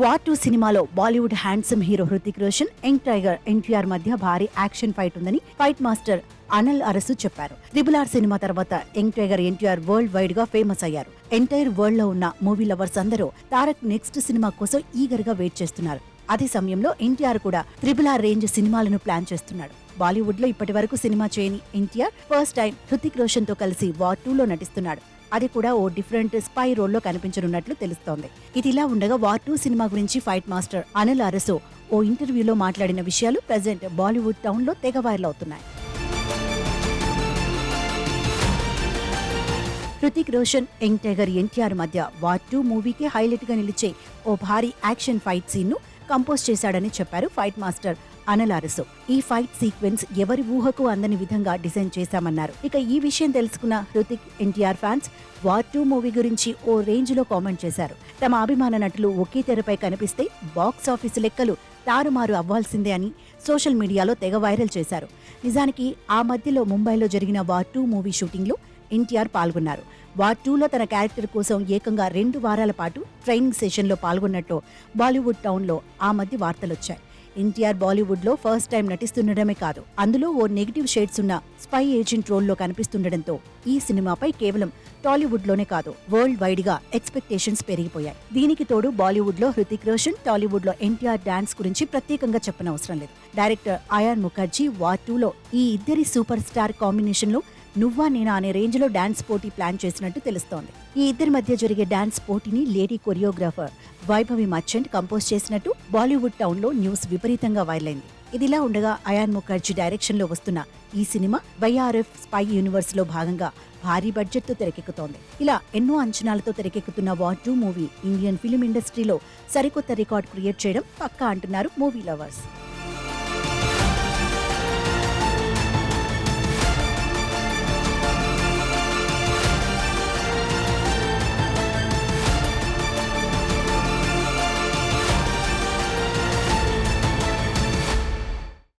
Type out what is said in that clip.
War two సినిమాలో Bollywood handsome hero Hrithik Roshan young tiger NTR మధ్య భారీ action fight ఉందని ఫైట్ మాస్టర్ అనల్ అరసు చెప్పారు. త్రిబుల్ ఆర్ సినిమా తర్వాత యంగ్ టైగర్ ఎన్టీఆర్ వరల్డ్ వైడ్గా ఫేమస్ అయ్యారు. ఎంటైర్ వరల్డ్లో ఉన్న మూవీ లవర్స్ అందరూ తారక్ నెక్స్ట్ సినిమా కోసం ఈగర్గా వెయిట్ చేస్తున్నారు. అదే సమయంలో ఎన్టీఆర్ కూడా త్రిబుల్ ఆర్ రేంజ్ సినిమాలను ప్లాన్ చేస్తున్నాడు. బాలీవుడ్లో ఇప్పటి వరకు సినిమా చేయని ఎన్టీఆర్ ఫస్ట్ టైం హృతిక్ రోషన్తో కలిసి వార్ టూ లో నటిస్తున్నాడు. అది కూడా ఓ డిఫరెంట్ స్పై రోల్లో కనిపించనున్నట్లు తెలుస్తోంది. ఇది ఇలా ఉండగా వార్ టూ సినిమా గురించి ఫైట్ మాస్టర్ అనిల్ అరసో ఓ ఇంటర్వ్యూలో మాట్లాడిన విషయాలు ప్రజెంట్ బాలీవుడ్ టౌన్లో తెగ వైరల్ అవుతున్నాయి. హృతిక్ రోషన్ యంగ్ టైగర్ ఎన్టీఆర్ మధ్య వార్ టూ మూవీకి హైలైట్గా నిలిచే ఓ భారీ యాక్షన్ ఫైట్ సీన్ను కంపోజ్ చేశాడని చెప్పారు ఫైట్ మాస్టర్ అనలారసు. ఈ ఫైట్ సీక్వెన్స్ ఎవరి ఊహకు అందని విధంగా డిజైన్ చేశామన్నారు. ఇక ఈ విషయం తెలుసుకున్న Hrithik NTR fans war two movie గురించి ఓ రేంజ్లో కామెంట్ చేశారు. తమ అభిమాన నటులు ఒకే తెరపై కనిపిస్తే బాక్స్ ఆఫీసు లెక్కలు తారుమారు అవ్వాల్సిందే అని సోషల్ మీడియాలో తెగ వైరల్ చేశారు. నిజానికి ఆ మధ్యలో ముంబైలో జరిగిన వార్ టూ మూవీ షూటింగ్లో ఎన్టీఆర్ పాల్గొన్నారు. వార్ టూలో తన క్యారెక్టర్ కోసం ఏకంగా రెండు వారాల పాటు ట్రైనింగ్ సెషన్లో పాల్గొన్నట్టు బాలీవుడ్ టౌన్లో ఆ మధ్య వార్తలొచ్చాయి. ఎన్టీఆర్ బాలీవుడ్లో ఫస్ట్ టైం నటిస్తుండడమే కాదు. అందులో ఓ నెగిటివ్ షేడ్స్ ఉన్న స్పై ఏజెంట్ రోల్లో కనిపిస్తుండటంతో ఈ సినిమాపై కేవలం టాలీవుడ్లోనే కాదు వరల్డ్ వైడ్గా ఎక్స్పెక్టేషన్స్ పెరిగిపోయాయి. దీనికి తోడు బాలీవుడ్లో హృతిక్ రోషన్ టాలీవుడ్లో ఎన్టీఆర్ డాన్స్ గురించి ప్రత్యేకంగా చెప్పనవసరం లేదు. డైరెక్టర్ ఆయాన్ ముఖర్జీ వార్ టూలో ఈ ఇద్దరి సూపర్ స్టార్ కాంబినేషన్లో నువ్వా నేనా అనే రేంజ్లో డాన్స్ పోటీ ప్లాన్ చేసినట్టు తెలుస్తోంది. ఈ ఇద్దరి మధ్య జరిగే డాన్స్ పోటీని lady choreographer Vaibhavi Merchant compose చేసినట్టు బాలీవుడ్ టౌన్లో న్యూస్ విపరీతంగా వైరల్ అయింది ఇదిలా ఉండగా అయాన్ ముఖర్జీ డైరెక్షన్లో వస్తున్న ఈ సినిమా వైఆర్ఎఫ్ స్పై యూనివర్స్లో భాగంగా భారీ బడ్జెట్తో తెరకెక్కుతోంది. ఇలా ఎన్నో అంచనాలతో తెరకెక్కుతున్న war two movie Indian film ఇండస్ట్రీలో సరికొత్త రికార్డ్ క్రియేట్ చేయడం పక్కా అంటున్నారు మూవీ లవర్స్.